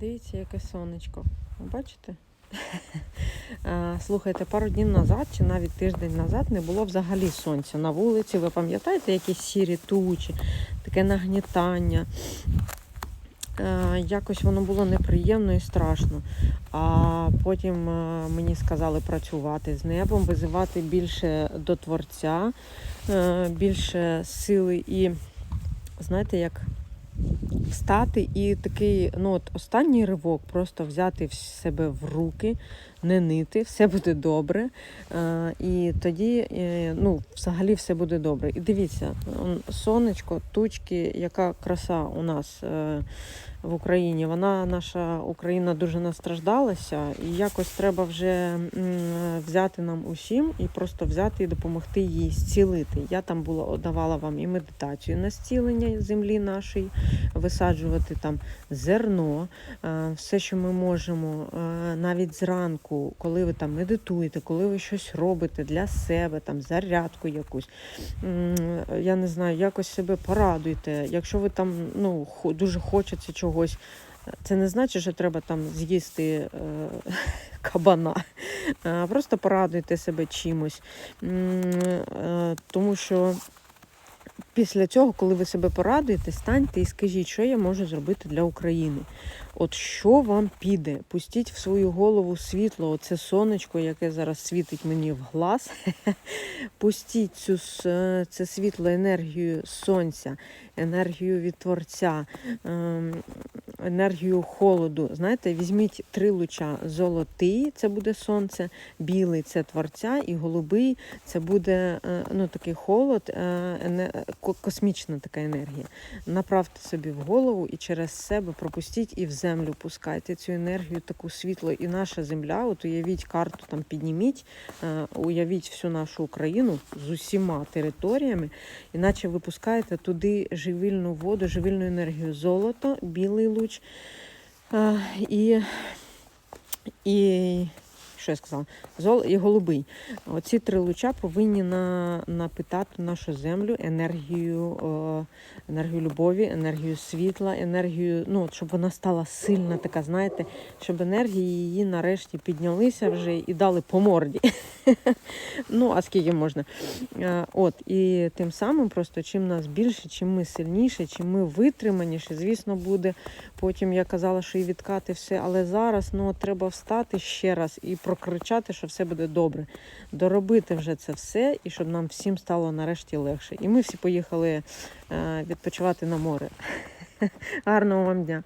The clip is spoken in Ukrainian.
Дивіться, яке сонечко. Бачите? Слухайте, пару днів назад, чи навіть тиждень назад, не було взагалі сонця на вулиці. Ви пам'ятаєте, якісь сірі тучі, таке нагнітання. Якось воно було неприємно і страшно. А потім мені сказали працювати з небом, визивати більше до творця, е, більше сили і, знаєте, як встати і такий, ну от останній ривок, просто взяти в себе в руки, не нити, все буде добре. Е, і тоді, е, ну, взагалі все буде добре. І дивіться, сонечко, тучки, яка краса у нас. Е, в Україні. Вона, наша Україна, дуже настраждалася, і якось треба вже взяти нам усім і просто взяти і допомогти їй зцілити. Я там була давала вам і медитацію на зцілення землі нашої, висаджувати там зерно, все, що ми можемо, навіть зранку, коли ви там медитуєте, коли ви щось робите для себе, там зарядку якусь. Я не знаю, якось себе порадуйте. Якщо ви там ну, дуже хочеться чогось, це не значить, що треба там з'їсти е, кабана. Просто порадуйте себе чимось. Е, Тому що після цього, коли ви себе порадуєте, станьте і скажіть, що я можу зробити для України. От що вам піде? Пустіть в свою голову світло, оце сонечко, яке зараз світить мені в глаз. Пустіть цю це світло енергію сонця, енергію від творця, ем, енергію холоду. Знаєте, візьміть три луча: золотий це буде сонце, білий це творця, і голубий це буде е, ну, такий холод, е, космічна така енергія. Направте собі в голову і через себе пропустіть і в землю пускайте цю енергію, таку світло. І наша земля, от уявіть карту, там підніміть, е, уявіть всю нашу Україну з усіма територіями, іначе ви пускаєте туди живильну воду, живильну енергію, золото, білий луч е, і, і що я сказала? Зол і голубий. Оці три луча повинні на, напитати нашу землю енергію, е, енергію любові, енергію світла, енергію, ну, щоб вона стала сильна, така, знаєте, щоб енергії її нарешті піднялися вже і дали по морді. Ну, а скільки можна? Е, От, і тим самим, просто чим нас більше, чим ми сильніше, чим ми витриманіше, звісно, буде потім я казала, що і відкати все, але зараз ну, треба встати ще раз і прокричати, що все буде добре. Доробити вже це все, і щоб нам всім стало нарешті легше. І ми всі поїхали е, відпочивати на море. Гарного вам дня!